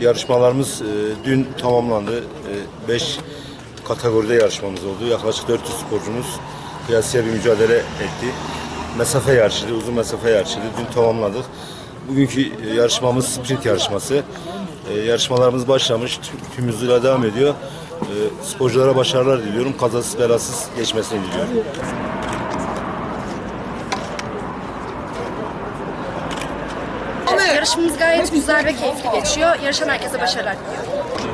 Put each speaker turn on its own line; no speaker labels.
Yarışmalarımız e, dün tamamlandı. 5 e, kategoride yarışmamız oldu. Yaklaşık 400 sporcumuz kıyasıya bir mücadele etti. Mesafe yarışıydı, uzun mesafe yarışıydı. Dün tamamladık. Bugünkü e, yarışmamız sprint yarışması. E, yarışmalarımız başlamış, tüm hızıyla devam ediyor. E, sporculara başarılar diliyorum. Kazasız belasız geçmesini diliyorum.
Yarışmamız gayet güzel ve keyifli geçiyor. Yarışan herkese başarılar diliyorum.